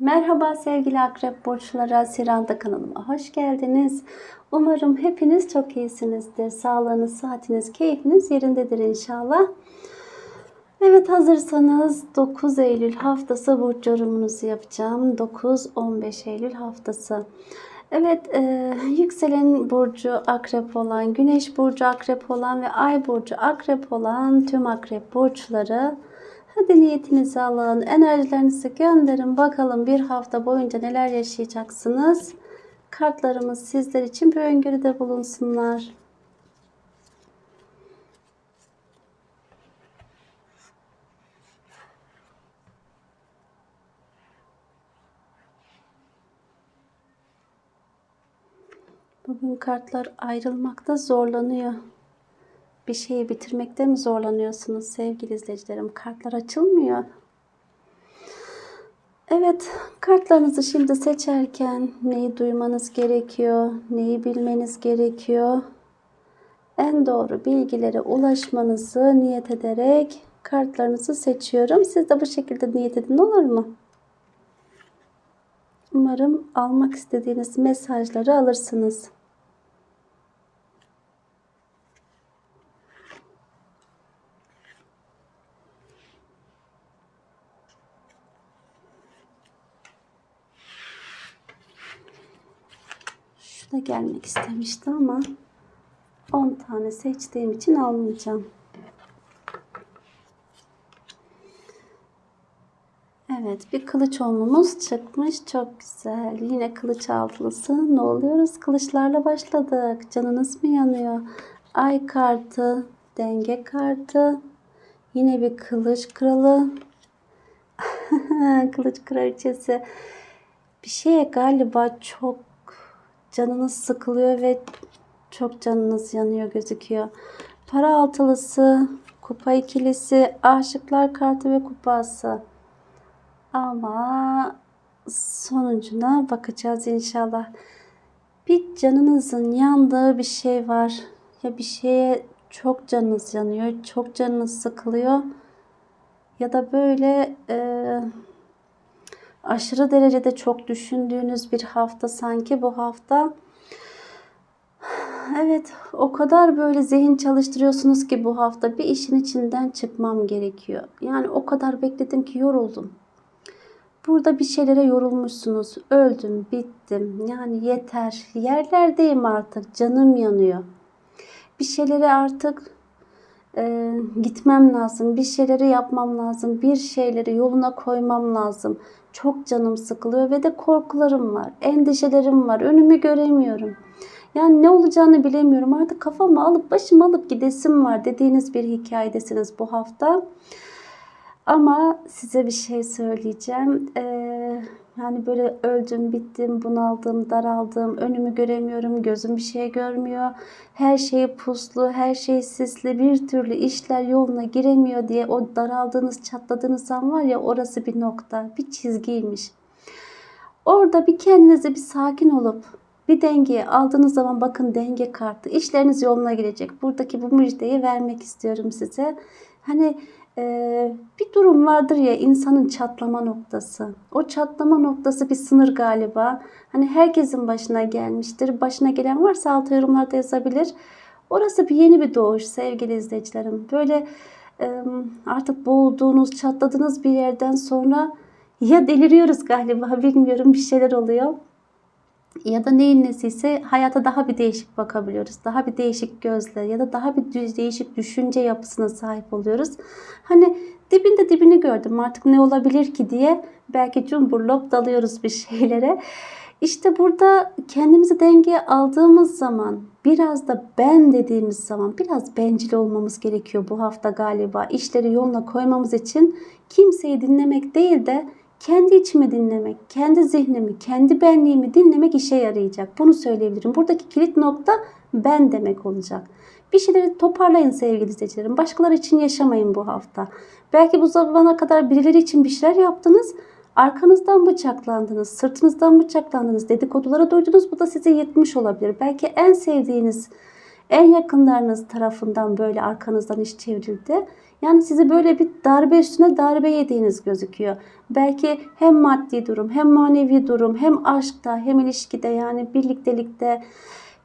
Merhaba sevgili akrep burçları, Siranda kanalıma hoş geldiniz. Umarım hepiniz çok iyisinizdir. Sağlığınız, sıhhatiniz, keyfiniz yerindedir inşallah. Evet hazırsanız 9 Eylül haftası burç yorumunuzu yapacağım. 9-15 Eylül haftası. Evet e, yükselen burcu akrep olan, güneş burcu akrep olan ve ay burcu akrep olan tüm akrep burçları Hadi niyetinizi alın, enerjilerinizi gönderin. Bakalım bir hafta boyunca neler yaşayacaksınız. Kartlarımız sizler için bir öngörüde bulunsunlar. Bugün kartlar ayrılmakta zorlanıyor. Bir şeyi bitirmekte mi zorlanıyorsunuz sevgili izleyicilerim? Kartlar açılmıyor. Evet, kartlarınızı şimdi seçerken neyi duymanız gerekiyor, neyi bilmeniz gerekiyor? En doğru bilgilere ulaşmanızı niyet ederek kartlarınızı seçiyorum. Siz de bu şekilde niyet edin olur mu? Umarım almak istediğiniz mesajları alırsınız. Şu da gelmek istemişti ama 10 tane seçtiğim için almayacağım. Evet bir kılıç olmamız çıkmış. Çok güzel. Yine kılıç altılısı. Ne oluyoruz? Kılıçlarla başladık. Canınız mı yanıyor? Ay kartı, denge kartı. Yine bir kılıç kralı. kılıç kraliçesi. Bir şeye galiba çok canınız sıkılıyor ve çok canınız yanıyor gözüküyor. Para altılısı, kupa ikilisi, aşıklar kartı ve kupası. Ama sonucuna bakacağız inşallah. Bir canınızın yandığı bir şey var. Ya bir şeye çok canınız yanıyor, çok canınız sıkılıyor. Ya da böyle e, aşırı derecede çok düşündüğünüz bir hafta sanki bu hafta. Evet, o kadar böyle zihin çalıştırıyorsunuz ki bu hafta bir işin içinden çıkmam gerekiyor. Yani o kadar bekledim ki yoruldum. Burada bir şeylere yorulmuşsunuz. Öldüm, bittim. Yani yeter. Yerlerdeyim artık. Canım yanıyor. Bir şeylere artık e, gitmem lazım. Bir şeyleri yapmam lazım. Bir şeyleri yoluna koymam lazım. Çok canım sıkılıyor ve de korkularım var. Endişelerim var. Önümü göremiyorum. Yani ne olacağını bilemiyorum. Artık kafamı alıp başımı alıp gidesim var dediğiniz bir hikayedesiniz bu hafta. Ama size bir şey söyleyeceğim. Ee, yani böyle öldüm, bittim, bunaldım, daraldım, önümü göremiyorum, gözüm bir şey görmüyor. Her şey puslu, her şey sisli, bir türlü işler yoluna giremiyor diye o daraldığınız, çatladığınız an var ya orası bir nokta, bir çizgiymiş. Orada bir kendinize bir sakin olup bir dengeye aldığınız zaman bakın denge kartı. İşleriniz yoluna girecek. Buradaki bu müjdeyi vermek istiyorum size. Hani ee, bir durum vardır ya insanın çatlama noktası. O çatlama noktası bir sınır galiba. Hani herkesin başına gelmiştir. Başına gelen varsa altı yorumlarda yazabilir. Orası bir yeni bir doğuş sevgili izleyicilerim. Böyle artık boğulduğunuz, çatladığınız bir yerden sonra ya deliriyoruz galiba bilmiyorum bir şeyler oluyor ya da neyin nesiyse hayata daha bir değişik bakabiliyoruz. Daha bir değişik gözle ya da daha bir değişik düşünce yapısına sahip oluyoruz. Hani dibinde dibini gördüm artık ne olabilir ki diye belki cumburlop dalıyoruz bir şeylere. İşte burada kendimizi dengeye aldığımız zaman biraz da ben dediğimiz zaman biraz bencil olmamız gerekiyor bu hafta galiba. İşleri yoluna koymamız için kimseyi dinlemek değil de kendi içimi dinlemek, kendi zihnimi, kendi benliğimi dinlemek işe yarayacak. Bunu söyleyebilirim. Buradaki kilit nokta ben demek olacak. Bir şeyleri toparlayın sevgili izleyicilerim. Başkaları için yaşamayın bu hafta. Belki bu zamana kadar birileri için bir şeyler yaptınız. Arkanızdan bıçaklandınız, sırtınızdan bıçaklandınız, dedikoduları duydunuz. Bu da size yetmiş olabilir. Belki en sevdiğiniz, en yakınlarınız tarafından böyle arkanızdan iş çevrildi. Yani sizi böyle bir darbe üstüne darbe yediğiniz gözüküyor. Belki hem maddi durum, hem manevi durum, hem aşkta, hem ilişkide yani birliktelikte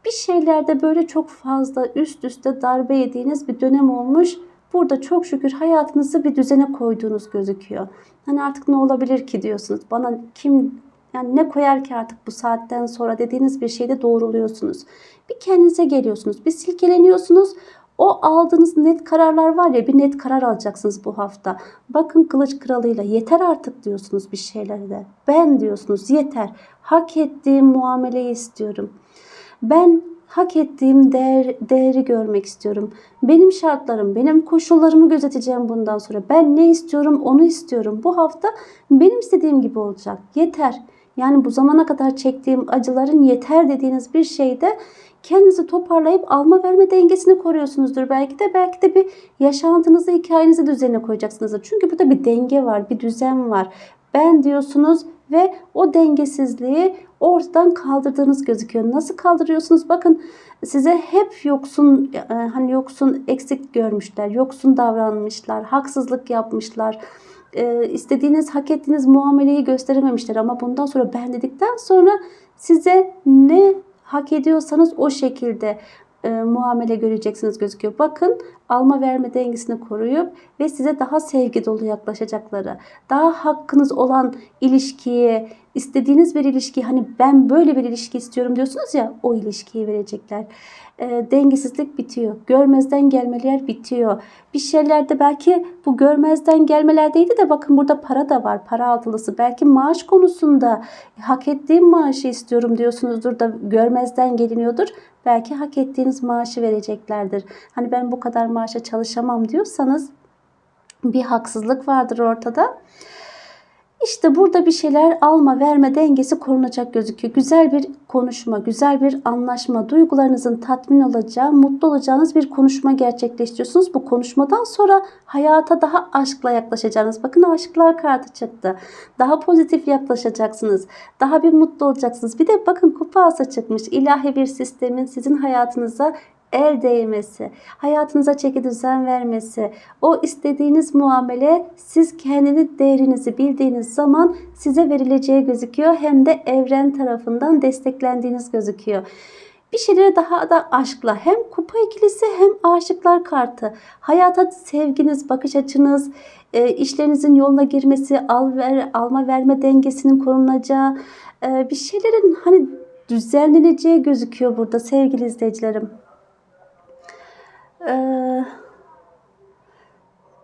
bir şeylerde böyle çok fazla üst üste darbe yediğiniz bir dönem olmuş. Burada çok şükür hayatınızı bir düzene koyduğunuz gözüküyor. Hani artık ne olabilir ki diyorsunuz. Bana kim yani ne koyar ki artık bu saatten sonra dediğiniz bir şeyde doğruluyorsunuz. Bir kendinize geliyorsunuz. Bir silkeleniyorsunuz. O aldığınız net kararlar var ya bir net karar alacaksınız bu hafta. Bakın kılıç kralıyla yeter artık diyorsunuz bir şeylerde. Ben diyorsunuz yeter. Hak ettiğim muameleyi istiyorum. Ben hak ettiğim değer, değeri görmek istiyorum. Benim şartlarım, benim koşullarımı gözeteceğim bundan sonra. Ben ne istiyorum onu istiyorum. Bu hafta benim istediğim gibi olacak. Yeter. Yani bu zamana kadar çektiğim acıların yeter dediğiniz bir şeyde kendinizi toparlayıp alma verme dengesini koruyorsunuzdur. Belki de belki de bir yaşantınızı, hikayenizi düzenine koyacaksınızdır. Çünkü burada bir denge var, bir düzen var. Ben diyorsunuz ve o dengesizliği ortadan kaldırdığınız gözüküyor. Nasıl kaldırıyorsunuz? Bakın size hep yoksun e, hani yoksun eksik görmüşler, yoksun davranmışlar, haksızlık yapmışlar. E, istediğiniz, hak ettiğiniz muameleyi gösterememişler ama bundan sonra ben dedikten sonra size ne hak ediyorsanız o şekilde e, muamele göreceksiniz gözüküyor. Bakın alma verme dengesini koruyup ve size daha sevgi dolu yaklaşacakları, daha hakkınız olan ilişkiye, istediğiniz bir ilişki hani ben böyle bir ilişki istiyorum diyorsunuz ya o ilişkiyi verecekler. E, dengesizlik bitiyor. Görmezden gelmeler bitiyor. Bir şeylerde belki bu görmezden gelmelerdeydi de bakın burada para da var. Para altılısı. Belki maaş konusunda hak ettiğim maaşı istiyorum diyorsunuzdur da görmezden geliniyordur. Belki hak ettiğiniz maaşı vereceklerdir. Hani ben bu kadar maaşa çalışamam diyorsanız bir haksızlık vardır ortada. İşte burada bir şeyler alma verme dengesi korunacak gözüküyor. Güzel bir konuşma, güzel bir anlaşma, duygularınızın tatmin olacağı, mutlu olacağınız bir konuşma gerçekleştiriyorsunuz. Bu konuşmadan sonra hayata daha aşkla yaklaşacağınız. Bakın aşklar kartı çıktı. Daha pozitif yaklaşacaksınız. Daha bir mutlu olacaksınız. Bir de bakın kupa asa çıkmış. İlahi bir sistemin sizin hayatınıza el değmesi, hayatınıza çeki düzen vermesi, o istediğiniz muamele siz kendini değerinizi bildiğiniz zaman size verileceği gözüküyor. Hem de evren tarafından desteklendiğiniz gözüküyor. Bir şeylere daha da aşkla hem kupa ikilisi hem aşıklar kartı. Hayata sevginiz, bakış açınız, e, işlerinizin yoluna girmesi, al ver, alma verme dengesinin korunacağı, e, bir şeylerin hani düzenleneceği gözüküyor burada sevgili izleyicilerim. Ee,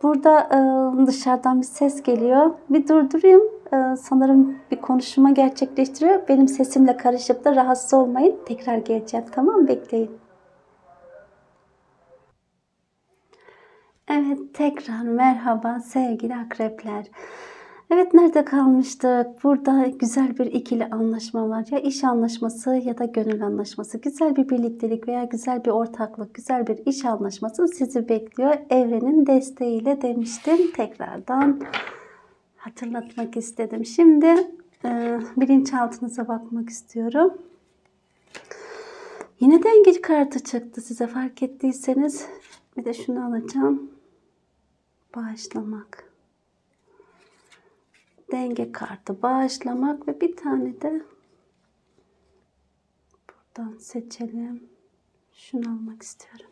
burada e, dışarıdan bir ses geliyor. Bir durdurayım. Ee, sanırım bir konuşma gerçekleştiriyor. Benim sesimle karışıp da rahatsız olmayın. Tekrar geleceğim. Tamam? Bekleyin. Evet tekrar merhaba sevgili akrepler. Evet nerede kalmıştık? Burada güzel bir ikili anlaşma var. Ya iş anlaşması ya da gönül anlaşması. Güzel bir birliktelik veya güzel bir ortaklık, güzel bir iş anlaşması sizi bekliyor. Evrenin desteğiyle demiştim. Tekrardan hatırlatmak istedim. Şimdi e, bilinçaltınıza bakmak istiyorum. Yine denge kartı çıktı size fark ettiyseniz. Bir de şunu alacağım. Bağışlamak denge kartı bağışlamak ve bir tane de buradan seçelim. Şunu almak istiyorum.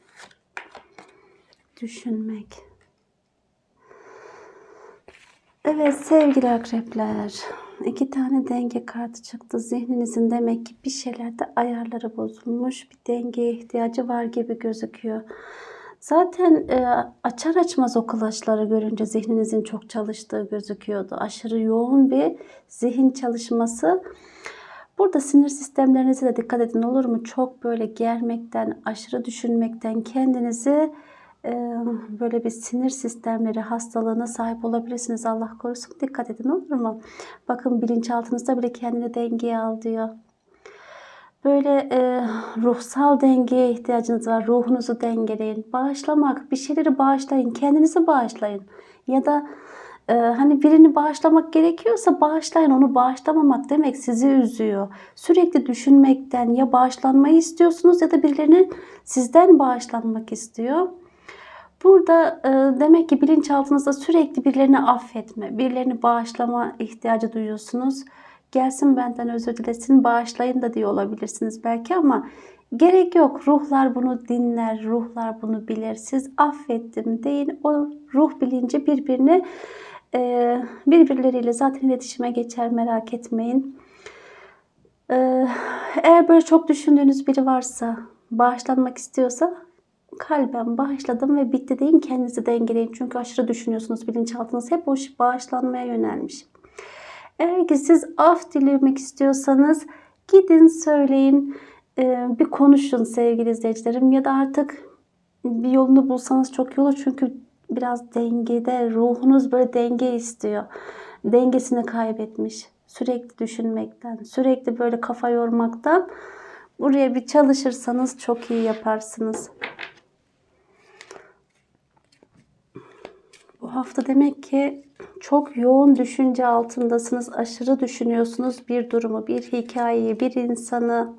Düşünmek. Evet sevgili akrepler. iki tane denge kartı çıktı. Zihninizin demek ki bir şeylerde ayarları bozulmuş. Bir dengeye ihtiyacı var gibi gözüküyor. Zaten e, açar açmaz o kılaçları görünce zihninizin çok çalıştığı gözüküyordu. Aşırı yoğun bir zihin çalışması. Burada sinir sistemlerinize de dikkat edin olur mu? Çok böyle germekten, aşırı düşünmekten kendinizi e, böyle bir sinir sistemleri hastalığına sahip olabilirsiniz. Allah korusun dikkat edin olur mu? Bakın bilinçaltınızda bile kendini dengeye al diyor böyle e, ruhsal dengeye ihtiyacınız var. Ruhunuzu dengeleyin. Bağışlamak, bir şeyleri bağışlayın. Kendinizi bağışlayın. Ya da e, hani birini bağışlamak gerekiyorsa bağışlayın. Onu bağışlamamak demek sizi üzüyor. Sürekli düşünmekten ya bağışlanmayı istiyorsunuz ya da birilerinin sizden bağışlanmak istiyor. Burada e, demek ki bilinçaltınızda sürekli birilerini affetme, birilerini bağışlama ihtiyacı duyuyorsunuz. Gelsin benden özür dilesin, bağışlayın da diye olabilirsiniz belki ama gerek yok. Ruhlar bunu dinler, ruhlar bunu bilir. Siz affettim deyin. O ruh bilinci birbirini e, birbirleriyle zaten iletişime geçer merak etmeyin. E, eğer böyle çok düşündüğünüz biri varsa, bağışlanmak istiyorsa kalben bağışladım ve bitti deyin kendinizi dengeleyin. Çünkü aşırı düşünüyorsunuz bilinçaltınız hep o bağışlanmaya yönelmiş. Eğer ki siz af dilemek istiyorsanız gidin söyleyin e, bir konuşun sevgili izleyicilerim ya da artık bir yolunu bulsanız çok olur. Çünkü biraz dengede ruhunuz böyle denge istiyor. Dengesini kaybetmiş. Sürekli düşünmekten, sürekli böyle kafa yormaktan buraya bir çalışırsanız çok iyi yaparsınız. Bu hafta demek ki çok yoğun düşünce altındasınız. Aşırı düşünüyorsunuz bir durumu, bir hikayeyi, bir insanı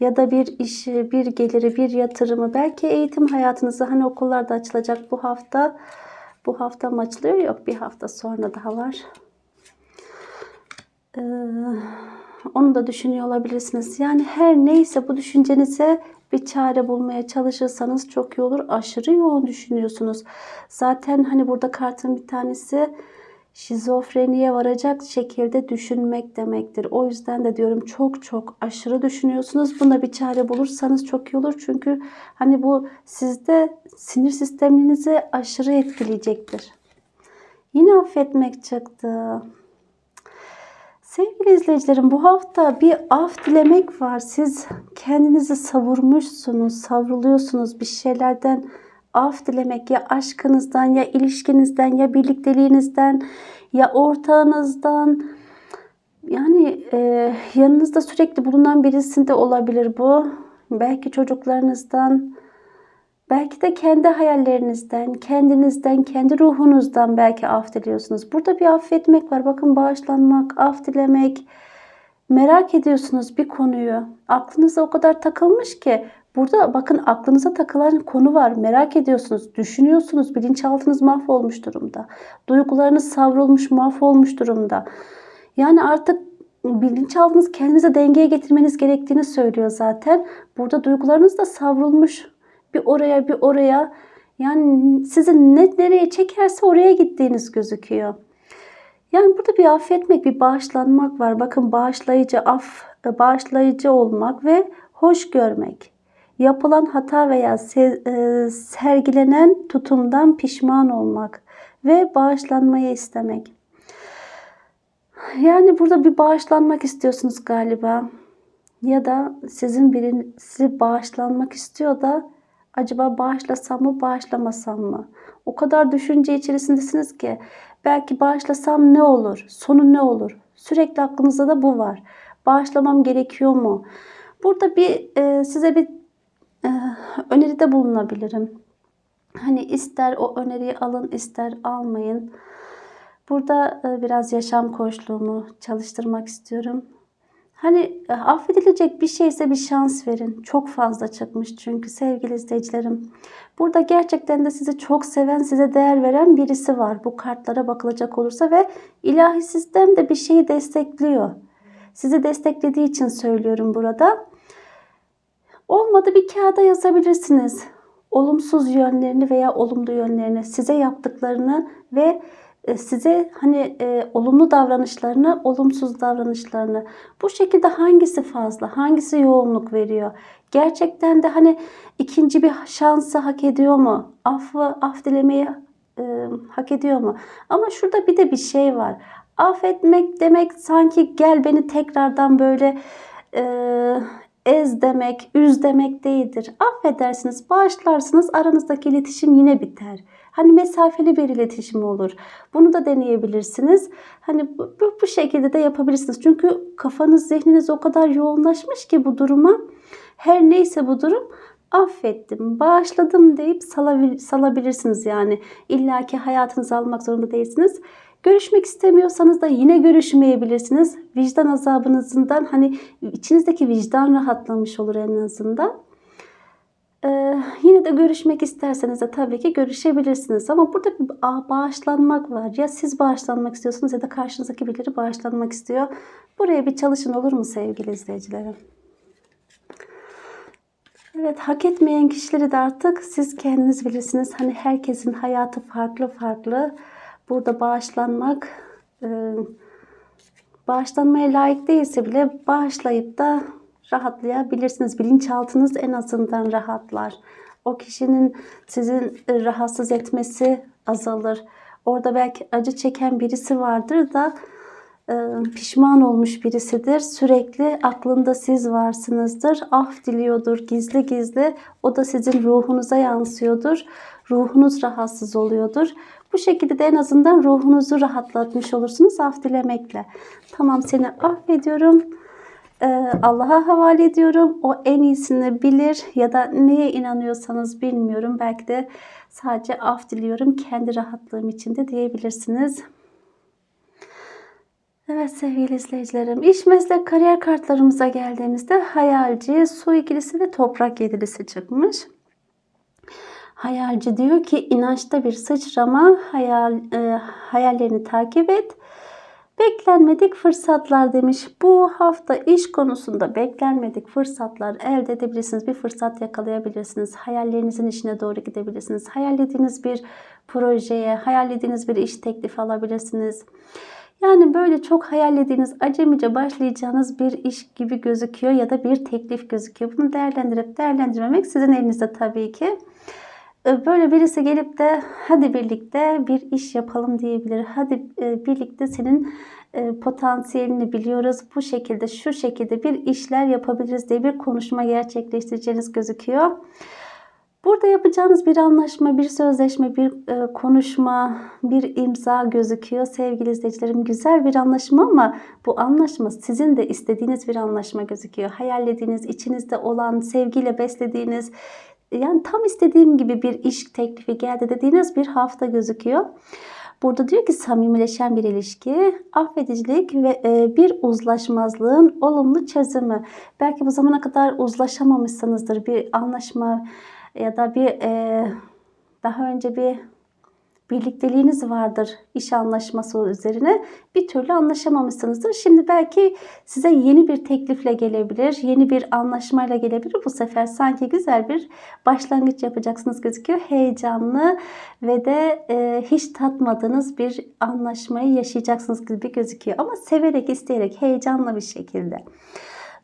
ya da bir işi, bir geliri, bir yatırımı. Belki eğitim hayatınızda hani okullarda açılacak bu hafta. Bu hafta mı açılıyor? Yok bir hafta sonra daha var. Ee, onu da düşünüyor olabilirsiniz. Yani her neyse bu düşüncenize bir çare bulmaya çalışırsanız çok iyi olur. Aşırı yoğun düşünüyorsunuz. Zaten hani burada kartın bir tanesi şizofreniye varacak şekilde düşünmek demektir. O yüzden de diyorum çok çok aşırı düşünüyorsunuz. Buna bir çare bulursanız çok iyi olur. Çünkü hani bu sizde sinir sisteminizi aşırı etkileyecektir. Yine affetmek çıktı. Sevgili izleyicilerim bu hafta bir af dilemek var. Siz kendinizi savurmuşsunuz, savruluyorsunuz bir şeylerden af dilemek ya aşkınızdan ya ilişkinizden ya birlikteliğinizden ya ortağınızdan yani e, yanınızda sürekli bulunan birisinde olabilir bu. Belki çocuklarınızdan, belki de kendi hayallerinizden, kendinizden, kendi ruhunuzdan belki af diliyorsunuz. Burada bir affetmek var. Bakın bağışlanmak, af dilemek. Merak ediyorsunuz bir konuyu. Aklınıza o kadar takılmış ki Burada bakın aklınıza takılan konu var. Merak ediyorsunuz, düşünüyorsunuz. Bilinçaltınız mahvolmuş durumda. Duygularınız savrulmuş, mahvolmuş durumda. Yani artık bilinçaltınız kendinize dengeye getirmeniz gerektiğini söylüyor zaten. Burada duygularınız da savrulmuş. Bir oraya bir oraya. Yani sizi ne nereye çekerse oraya gittiğiniz gözüküyor. Yani burada bir affetmek, bir bağışlanmak var. Bakın bağışlayıcı, af, bağışlayıcı olmak ve hoş görmek yapılan hata veya e, sergilenen tutumdan pişman olmak ve bağışlanmayı istemek. Yani burada bir bağışlanmak istiyorsunuz galiba. Ya da sizin birisi bağışlanmak istiyor da acaba bağışlasam mı, bağışlamasam mı? O kadar düşünce içerisindesiniz ki belki bağışlasam ne olur? Sonu ne olur? Sürekli aklınızda da bu var. Bağışlamam gerekiyor mu? Burada bir e, size bir e, öneride bulunabilirim. Hani ister o öneriyi alın ister almayın. Burada e, biraz yaşam koçluğumu çalıştırmak istiyorum. Hani e, affedilecek bir şeyse bir şans verin. Çok fazla çıkmış çünkü sevgili izleyicilerim. Burada gerçekten de sizi çok seven, size değer veren birisi var. Bu kartlara bakılacak olursa ve ilahi sistem de bir şeyi destekliyor. Sizi desteklediği için söylüyorum burada. Olmadı bir kağıda yazabilirsiniz. Olumsuz yönlerini veya olumlu yönlerini, size yaptıklarını ve size hani e, olumlu davranışlarını, olumsuz davranışlarını. Bu şekilde hangisi fazla, hangisi yoğunluk veriyor? Gerçekten de hani ikinci bir şansı hak ediyor mu? Affı, af dilemeyi e, hak ediyor mu? Ama şurada bir de bir şey var. Affetmek demek sanki gel beni tekrardan böyle e, ez demek, üz demek değildir. Affedersiniz, bağışlarsınız, aranızdaki iletişim yine biter. Hani mesafeli bir iletişim olur. Bunu da deneyebilirsiniz. Hani bu, bu, şekilde de yapabilirsiniz. Çünkü kafanız, zihniniz o kadar yoğunlaşmış ki bu duruma. Her neyse bu durum affettim, bağışladım deyip salabilirsiniz yani. İlla ki hayatınızı almak zorunda değilsiniz. Görüşmek istemiyorsanız da yine görüşmeyebilirsiniz. Vicdan azabınızdan hani içinizdeki vicdan rahatlamış olur en azından. Ee, yine de görüşmek isterseniz de tabii ki görüşebilirsiniz. Ama burada bir ba- bağışlanmak var. Ya siz bağışlanmak istiyorsunuz ya da karşınızdaki birileri bağışlanmak istiyor. Buraya bir çalışın olur mu sevgili izleyicilerim? Evet, hak etmeyen kişileri de artık siz kendiniz bilirsiniz. Hani herkesin hayatı farklı farklı. Burada bağışlanmak, e, bağışlanmaya layık değilse bile bağışlayıp da rahatlayabilirsiniz. Bilinçaltınız en azından rahatlar. O kişinin sizin e, rahatsız etmesi azalır. Orada belki acı çeken birisi vardır da e, pişman olmuş birisidir. Sürekli aklında siz varsınızdır. Af diliyordur gizli gizli. O da sizin ruhunuza yansıyordur. Ruhunuz rahatsız oluyordur. Bu şekilde de en azından ruhunuzu rahatlatmış olursunuz af dilemekle. Tamam seni affediyorum. Ee, Allah'a havale ediyorum. O en iyisini bilir ya da neye inanıyorsanız bilmiyorum. Belki de sadece af diliyorum kendi rahatlığım için de diyebilirsiniz. Evet sevgili izleyicilerim, iş meslek kariyer kartlarımıza geldiğimizde hayalci, su ikilisi ve toprak yedilisi çıkmış. Hayalci diyor ki inançta bir sıçrama, hayal e, hayallerini takip et. Beklenmedik fırsatlar demiş. Bu hafta iş konusunda beklenmedik fırsatlar elde edebilirsiniz. Bir fırsat yakalayabilirsiniz. Hayallerinizin işine doğru gidebilirsiniz. Hayallediğiniz bir projeye, hayallediğiniz bir iş teklifi alabilirsiniz. Yani böyle çok hayallediğiniz, acemice başlayacağınız bir iş gibi gözüküyor ya da bir teklif gözüküyor. Bunu değerlendirip değerlendirmemek sizin elinizde tabii ki. Ee, Böyle birisi gelip de hadi birlikte bir iş yapalım diyebilir. Hadi e, birlikte senin e, potansiyelini biliyoruz. Bu şekilde şu şekilde bir işler yapabiliriz diye bir konuşma gerçekleştireceğiniz gözüküyor. Burada yapacağınız bir anlaşma, bir sözleşme, bir e, konuşma, bir imza gözüküyor. Sevgili izleyicilerim güzel bir anlaşma ama bu anlaşma sizin de istediğiniz bir anlaşma gözüküyor. Hayallediğiniz, içinizde olan, sevgiyle beslediğiniz, yani tam istediğim gibi bir iş teklifi geldi dediğiniz bir hafta gözüküyor. Burada diyor ki samimileşen bir ilişki, affedicilik ve e, bir uzlaşmazlığın olumlu çözümü. Belki bu zamana kadar uzlaşamamışsınızdır. Bir anlaşma ya da bir e, daha önce bir birlikteliğiniz vardır iş anlaşması üzerine. Bir türlü anlaşamamışsınızdır. Şimdi belki size yeni bir teklifle gelebilir, yeni bir anlaşmayla gelebilir. Bu sefer sanki güzel bir başlangıç yapacaksınız gözüküyor. Heyecanlı ve de e, hiç tatmadığınız bir anlaşmayı yaşayacaksınız gibi gözüküyor. Ama severek, isteyerek, heyecanlı bir şekilde.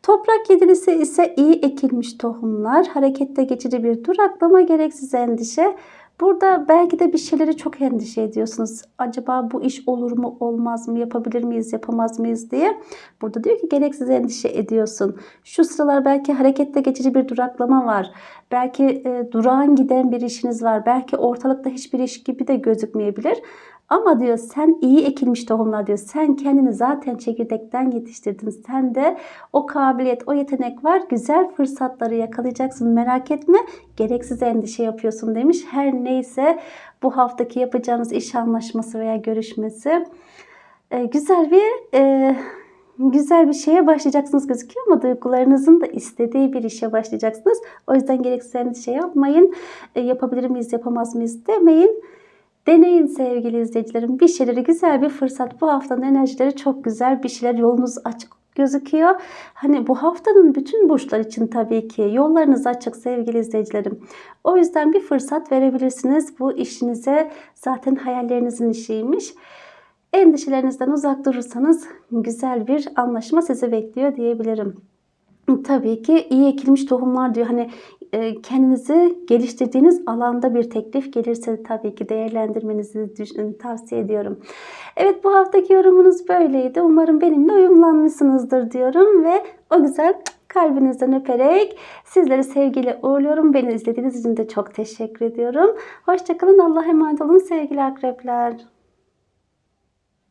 Toprak yedilisi ise iyi ekilmiş tohumlar, harekette geçici bir duraklama, gereksiz endişe. Burada belki de bir şeyleri çok endişe ediyorsunuz. Acaba bu iş olur mu, olmaz mı, yapabilir miyiz, yapamaz mıyız diye. Burada diyor ki gereksiz endişe ediyorsun. Şu sıralar belki harekette geçici bir duraklama var. Belki e, durağan giden bir işiniz var. Belki ortalıkta hiçbir iş gibi de gözükmeyebilir. Ama diyor sen iyi ekilmiş tohumlar diyor. Sen kendini zaten çekirdekten yetiştirdin. Sen de o kabiliyet, o yetenek var. Güzel fırsatları yakalayacaksın. Merak etme. Gereksiz endişe yapıyorsun demiş. Her neyse bu haftaki yapacağınız iş anlaşması veya görüşmesi e, güzel bir e, güzel bir şeye başlayacaksınız gözüküyor ama duygularınızın da istediği bir işe başlayacaksınız. O yüzden gereksiz endişe yapmayın. E, yapabilir miyiz, yapamaz mıyız demeyin. Deneyin sevgili izleyicilerim. Bir şeyleri güzel bir fırsat. Bu haftanın enerjileri çok güzel. Bir şeyler yolunuz açık gözüküyor. Hani bu haftanın bütün burçlar için tabii ki yollarınız açık sevgili izleyicilerim. O yüzden bir fırsat verebilirsiniz. Bu işinize zaten hayallerinizin işiymiş. Endişelerinizden uzak durursanız güzel bir anlaşma sizi bekliyor diyebilirim. Tabii ki iyi ekilmiş tohumlar diyor. Hani kendinizi geliştirdiğiniz alanda bir teklif gelirse tabii ki değerlendirmenizi düşün, tavsiye ediyorum. Evet bu haftaki yorumunuz böyleydi. Umarım benimle uyumlanmışsınızdır diyorum ve o güzel kalbinizden öperek sizleri sevgiyle uğurluyorum. Beni izlediğiniz için de çok teşekkür ediyorum. Hoşçakalın. Allah'a emanet olun sevgili akrepler.